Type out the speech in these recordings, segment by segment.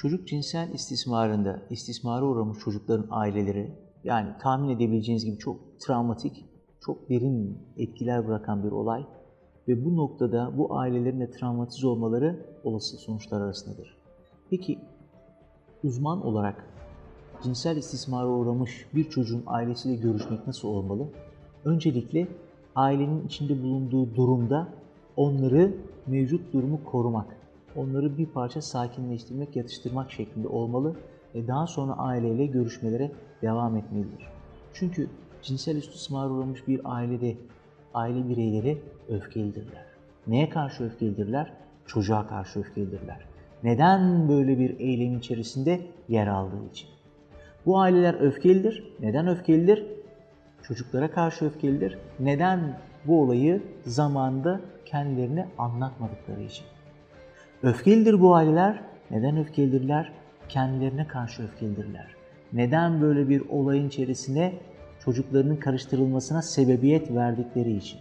Çocuk cinsel istismarında istismara uğramış çocukların aileleri yani tahmin edebileceğiniz gibi çok travmatik, çok derin etkiler bırakan bir olay ve bu noktada bu ailelerin de travmatize olmaları olası sonuçlar arasındadır. Peki uzman olarak cinsel istismara uğramış bir çocuğun ailesiyle görüşmek nasıl olmalı? Öncelikle ailenin içinde bulunduğu durumda onları mevcut durumu korumak, onları bir parça sakinleştirmek, yatıştırmak şeklinde olmalı ve daha sonra aileyle görüşmelere devam etmelidir. Çünkü cinsel istismara uğramış bir ailede aile bireyleri öfkelidirler. Neye karşı öfkelidirler? Çocuğa karşı öfkelidirler. Neden böyle bir eylem içerisinde yer aldığı için? Bu aileler öfkelidir. Neden öfkelidir? Çocuklara karşı öfkelidir. Neden bu olayı zamanında kendilerine anlatmadıkları için? Öfkelidir bu aileler. Neden öfkelidirler? Kendilerine karşı öfkelidirler. Neden böyle bir olayın içerisine çocuklarının karıştırılmasına sebebiyet verdikleri için?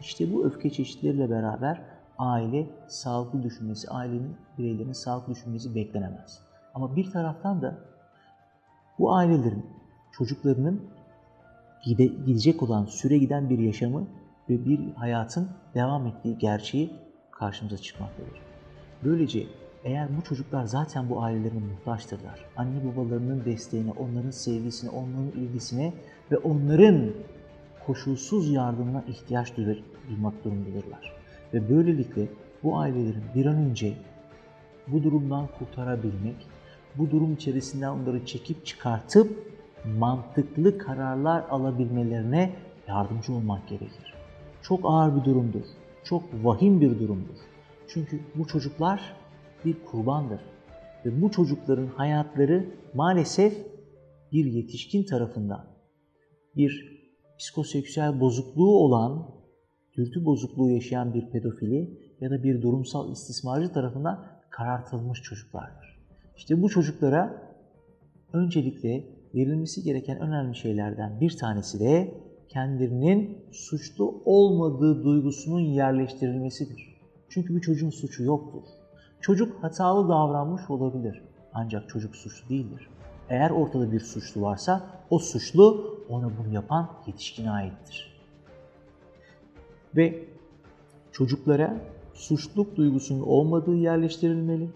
İşte bu öfke çeşitleriyle beraber aile sağlıklı düşünmesi, ailenin bireylerinin sağlıklı düşünmesi beklenemez. Ama bir taraftan da bu ailelerin çocuklarının gide, gidecek olan süre giden bir yaşamı ve bir hayatın devam ettiği gerçeği karşımıza çıkmaktadır. Böylece eğer bu çocuklar zaten bu ailelerin muhtaçtırlar, anne babalarının desteğine, onların sevgisine, onların ilgisine ve onların koşulsuz yardımına ihtiyaç duymak durumundadırlar. Ve böylelikle bu ailelerin bir an önce bu durumdan kurtarabilmek, bu durum içerisinden onları çekip çıkartıp mantıklı kararlar alabilmelerine yardımcı olmak gerekir. Çok ağır bir durumdur. Çok vahim bir durumdur. Çünkü bu çocuklar bir kurbandır. Ve bu çocukların hayatları maalesef bir yetişkin tarafından bir psikoseksüel bozukluğu olan, dürtü bozukluğu yaşayan bir pedofili ya da bir durumsal istismarcı tarafından karartılmış çocuklardır. İşte bu çocuklara öncelikle verilmesi gereken önemli şeylerden bir tanesi de kendilerinin suçlu olmadığı duygusunun yerleştirilmesidir. Çünkü bir çocuğun suçu yoktur. Çocuk hatalı davranmış olabilir ancak çocuk suçlu değildir. Eğer ortada bir suçlu varsa o suçlu ona bunu yapan yetişkine aittir. Ve çocuklara suçluluk duygusunun olmadığı yerleştirilmeli.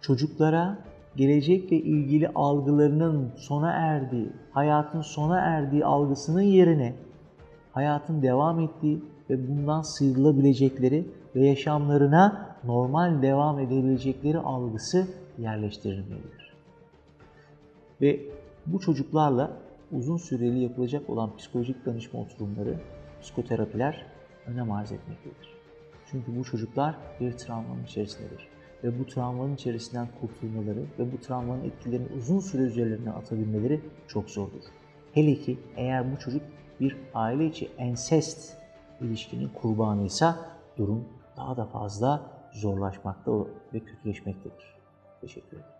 Çocuklara gelecekle ilgili algılarının sona erdiği, hayatın sona erdiği algısının yerine hayatın devam ettiği ve bundan sıyrılabilecekleri ve yaşamlarına normal devam edebilecekleri algısı yerleştirilmelidir. Ve bu çocuklarla uzun süreli yapılacak olan psikolojik danışma oturumları, psikoterapiler önem arz etmektedir. Çünkü bu çocuklar bir travmanın içerisindedir. Ve bu travmanın içerisinden kurtulmaları ve bu travmanın etkilerini uzun süre üzerlerine atabilmeleri çok zordur. Hele ki eğer bu çocuk bir aile içi ensest ilişkinin kurbanıysa durum daha da fazla zorlaşmakta ve kötüleşmektedir. Teşekkür ederim.